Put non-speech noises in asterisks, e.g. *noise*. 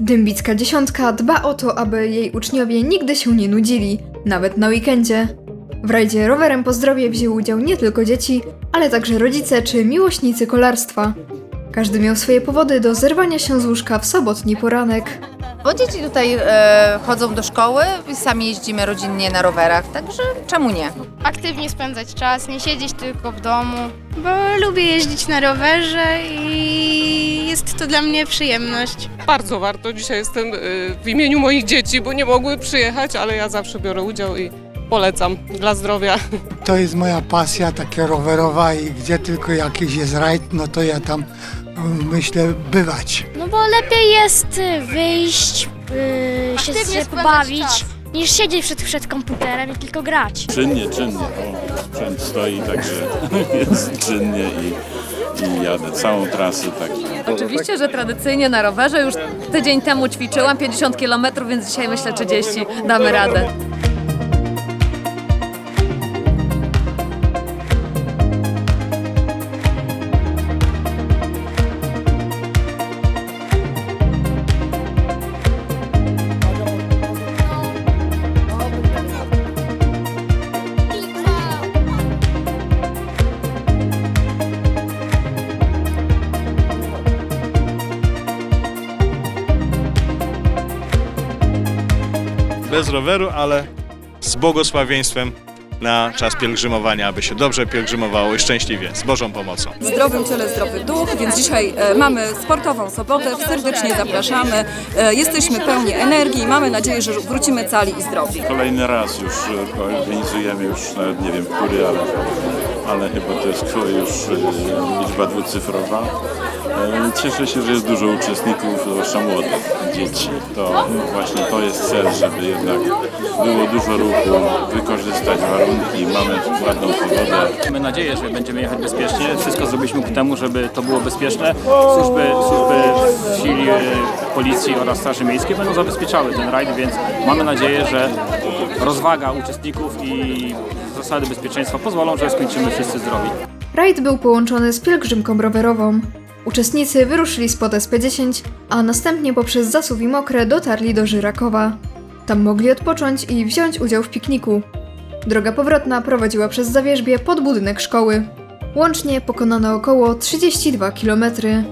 Dębicka dziesiątka dba o to, aby jej uczniowie nigdy się nie nudzili, nawet na weekendzie. W rajdzie rowerem po zdrowie wzięły udział nie tylko dzieci, ale także rodzice czy miłośnicy kolarstwa. Każdy miał swoje powody do zerwania się z łóżka w sobotni poranek. Bo dzieci tutaj e, chodzą do szkoły, sami jeździmy rodzinnie na rowerach, także czemu nie? aktywnie spędzać czas, nie siedzieć tylko w domu, bo lubię jeździć na rowerze i jest to dla mnie przyjemność. Bardzo warto. Dzisiaj jestem y, w imieniu moich dzieci, bo nie mogły przyjechać, ale ja zawsze biorę udział i polecam dla zdrowia. To jest moja pasja taka rowerowa i gdzie tylko jakiś jest rajd, no to ja tam mm, myślę bywać. No bo lepiej jest y, wyjść, y, się Aktywnie spędzać pobawić, czas. niż siedzieć przed, przed komputerem i tylko grać. Czynnie, czynnie. O, sprzęt stoi, także *laughs* jest czynnie i, i jadę całą trasę. Oczywiście, że tradycyjnie na rowerze. Już tydzień temu ćwiczyłam 50 km, więc dzisiaj myślę 30 damy radę. Bez roweru, ale z błogosławieństwem na czas pielgrzymowania, aby się dobrze pielgrzymowało i szczęśliwie, z Bożą pomocą. W zdrowym ciele zdrowy duch, więc dzisiaj e, mamy sportową sobotę, serdecznie zapraszamy. E, jesteśmy pełni energii i mamy nadzieję, że wrócimy cali i zdrowi. Kolejny raz już e, organizujemy, już nawet nie wiem który, ale, ale chyba to jest już e, liczba dwucyfrowa. E, Cieszę się, że jest dużo uczestników, zwłaszcza młodych dzieci. To właśnie to jest cel, żeby jednak było dużo ruchu, wykorzystać warunki, mamy ładną pogodę. Mamy nadzieję, że będziemy jechać bezpiecznie. Wszystko zrobiliśmy ku temu, żeby to było bezpieczne. Służby, służby sił e, policji oraz Straży Miejskiej będą zabezpieczały ten rajd, więc mamy nadzieję, że rozwaga uczestników i zasady bezpieczeństwa pozwolą, że skończymy wszyscy zdrowi. Rajd był połączony z pielgrzymką rowerową. Uczestnicy wyruszyli spod SP10, a następnie poprzez Zasów i Mokre dotarli do Żyrakowa. Tam mogli odpocząć i wziąć udział w pikniku. Droga powrotna prowadziła przez Zawierzbie pod budynek szkoły. Łącznie pokonano około 32 kilometry.